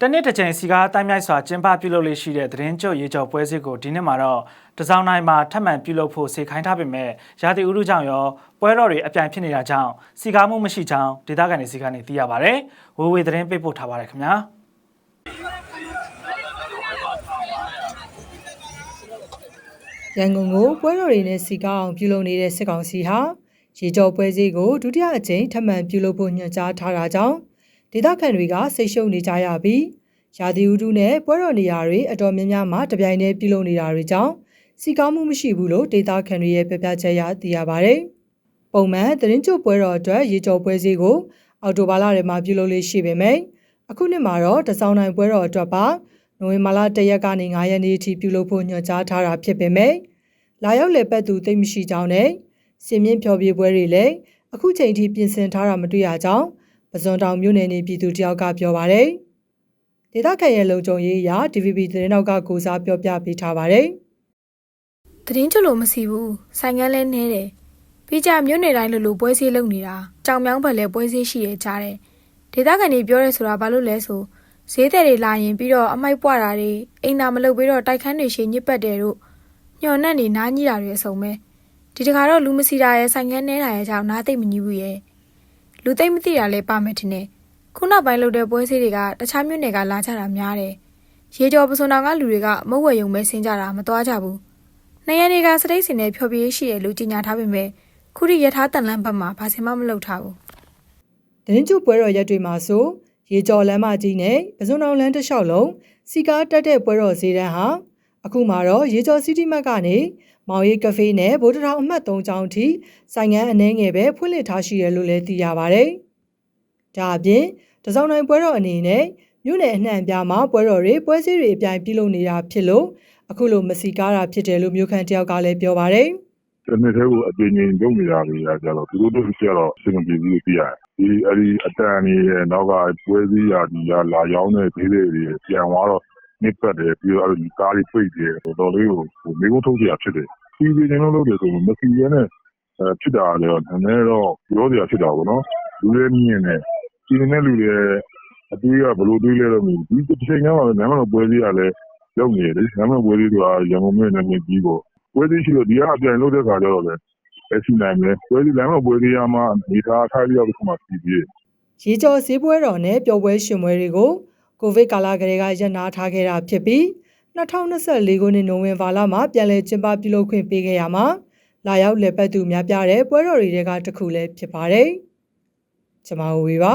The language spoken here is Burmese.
တနစ်တစ်ချိန်စီကားတိုင်းမြိုက်စွာကျင်းပပြုလုပ်လေးရှိတဲ့သတင်းကြွရေကြော်ပွဲစစ်ကိုဒီနှစ်မှာတော့တစောင်းတိုင်းမှာထပ်မံပြုလုပ်ဖို့စေခိုင်းထားပေမဲ့ရာသီဥတုကြောင့်ရောပွဲတော်တွေအပြိုင်ဖြစ်နေတာကြောင့်စီကားမှုမရှိကြောင်းဒေသခံတွေစီကနေသိရပါဗျ။ဝေဝေသတင်းပေးပို့ထားပါတယ်ခင်ဗျာ။ရန်ကုန်ကိုပွဲတော်တွေနဲ့စီကားအောင်ပြုလုပ်နေတဲ့စစ်ကောင်စီဟာရေကြောပွဲစည်းကိုဒုတိယအကြိမ်ထပ်မံပြုလုပ်ဖို့ညွှန်ကြားထားတာကြောင့် ဒေသခံတွေကစိတ်ရှုပ်နေကြရပြီးရာသီဥတုနဲ့ပွဲတော်နေရာတွေအတော်များများမှာတပြိုင်တည်းပြုလုပ်နေတာတွေကြောင့်စီကားမှုမရှိဘူးလို့ဒေသခံတွေရဲ့ပြပြချက်ရသိရပါဗျ။ပုံမှန်သတင်းကြိုပွဲတော်အတွက်ရေကြောပွဲစည်းကိုအော်တိုဘာလထဲမှာပြုလုပ်လေးရှိပေမယ့်အခုနှစ်မှာတော့တစောင်းနိုင်ပွဲတော်အတွက်ပါနိုဝင်ဘာလ၁ရက်ကနေ9ရက်နေ့အထိပြုလုပ်ဖို့ညွှန်ကြားထားတာဖြစ်ပေမယ့်လာရောက်လေပတ်သူသိမ့်မရှိကြောင်းနဲ့စင်မြင့်ဖြော်ပြပွဲတွေလည်းအခုချိန်ထိပြင်ဆင်ထားတာမတွေ့ရကြောင်း ပဇွန်တောင်မြို့နယ်နေပြည်သူတယောက်ကပြောပါတယ်။ဒေသခံရဲ့လုံခြုံရေးအရာ DVB သတင်းတောက်ကကိုစားပြောပြပေးထားပါတယ်သတင်းကြလို့မရှိဘူးဆိုင်ကန်းလဲနဲတယ်ပြီးကြမြို့နယ်တိုင်းလိုလိုပွဲစည်းလုပ်နေတာကြောင်မြောင်းဘက်လဲပွဲစည်းရှိရကြားတယ်ဒေသခံတွေပြောရဲဆိုတာဘာလို့လဲဆိုဈေးတယ်တွေလာရင်ပြီးတော့အမိုက်ပွားတာတွေအိမ်သာမလုပ်ပြီးတော့တိုက်ခန်းတွေရှည်ညစ်ပတ်တယ်တို့ညှော်နှက်နေနားကြီးတာတွေအစုံပဲဒီတခါတော့လူမစီတာရဲ့ဆိုင်ကန်းနဲတာရဲ့ကြောင့်နားသိမ့်မကြီးဘူးရဲ့ လူသိမ့်မသိတာလဲပါမယ်ထင်တယ်ခုနောက်ပိုင်းလုပ်တဲ့ပွဲစည်းတွေကတခြားမြို့နယ်ကလာကြတာများတယ်ရေကျော်ပစုံတောင်ကလူတွေကမုတ်ဝဲယုံပဲဆင်းကြတာမသွားကြဘူးနှစ်ရက်နေကစတိတ်စင်နဲ့ဖျော်ဖြေရေးရှိတယ်လို့ကြေညာထားပေမဲ့ခုထိရထားတန်လန်းဘက်မှာဘာစင်မှမလုပ်ထားဘူး။သတင်းကျပွဲတော်ရက်တွေမှာဆိုရေကျော်လမ်းမကြီးနဲ့ပဇွန်တောင်လမ်းတစ်လျှောက်လုံးစီကားတက်တဲ့ပွဲတော်ဈေးတန်းဟာ အခုမှတော့ရေကျော်စီးတီမတ်ကနေမောင်ရီကဖေးနဲ့ဗိုလ်တထောင်အမှတ်3ကျောင်းအထိဆိုင်ငန်းအနှဲငယ်ပဲဖွင့်လှစ်ထားရှိတယ်လို့လည်းသိရပါဗျ။ဒါအပြင်တစောင်းတိုင်းပွဲတော်အနေနဲ့မြို့နယ်အနှံ့အပြားမှာပွဲတော်တွေပွဲစည်းတွေအပြိုင်ပြုလုပ်နေတာဖြစ်လို့အခုလိုမစီကားတာဖြစ်တယ်လို့မြို့ခံတယောက်ကလည်းပြောပါတယ်။တနေ့တည်းကိုအပြင်ချင်းရုံနေရပြီကကြတော့သူတို့တို့ကျတော့စင်ပြေပြီးပြရတယ်။ဒီအဲ့ဒီအတန်နေရဲ့နောက်ကပွဲစည်းရာဒီကလာရောက်တဲ့ဈေးတွေပြန်သွားတော့ နှိပ်စက်တယ်ပြီးတော့အဲ့လိုကားတွေပိတ်တယ်တော်တော်လေးကိုမေးဖို့ထုတ်စရာဖြစ်တယ်စီစီချင်းလုံးလုပ်တယ်ဆိုမစီရဲနဲ့အဲဖြစ်တာလည်းတော့နည်းနည်းတော့ပြောစရာဖြစ်တာပေါ့နော်လူတွေမြင်တယ်စီနေတဲ့လူတွေအတွေးကဘလို့တွေးလဲတော့မသိဒီတစ်ချိန်ကမှနမ်းမလို့ပွဲစည်းရလဲလုပ်နေတယ်နမ်းမလို့ပွဲစည်းဆိုတာရန်ကုန်မြို့နယ်မြေကြီးပေါ့ပွဲစည်းရှိလို့ဒီကအပြန်လုပ်တဲ့ခါကျတော့လည်းအစီနိုင်မယ်ပွဲစည်းလမ်းမပွဲစည်းရမှအနေထားထားပြီးတော့ဒီမှာစီပြီးရေကြော်ဈေးပွဲတော်နဲ့ပျော်ပွဲရှင်ပွဲတွေကို ကိုဗစ်ကာလကလေးကရပ်နားထားခဲ့တာဖြစ်ပြီး2024ခုနှစ်နိုဝင်ဘာလမှာပြန်လည်ကျင်းပပြုလုပ်ခွင့်ပေးခဲ့ရမှာလာရောက်လည်ပတ်သူများပြားတဲ့ပွဲတော်တွေကတစ်ခုလည်းဖြစ်ပါတယ်။ကျွန်မဝေပါ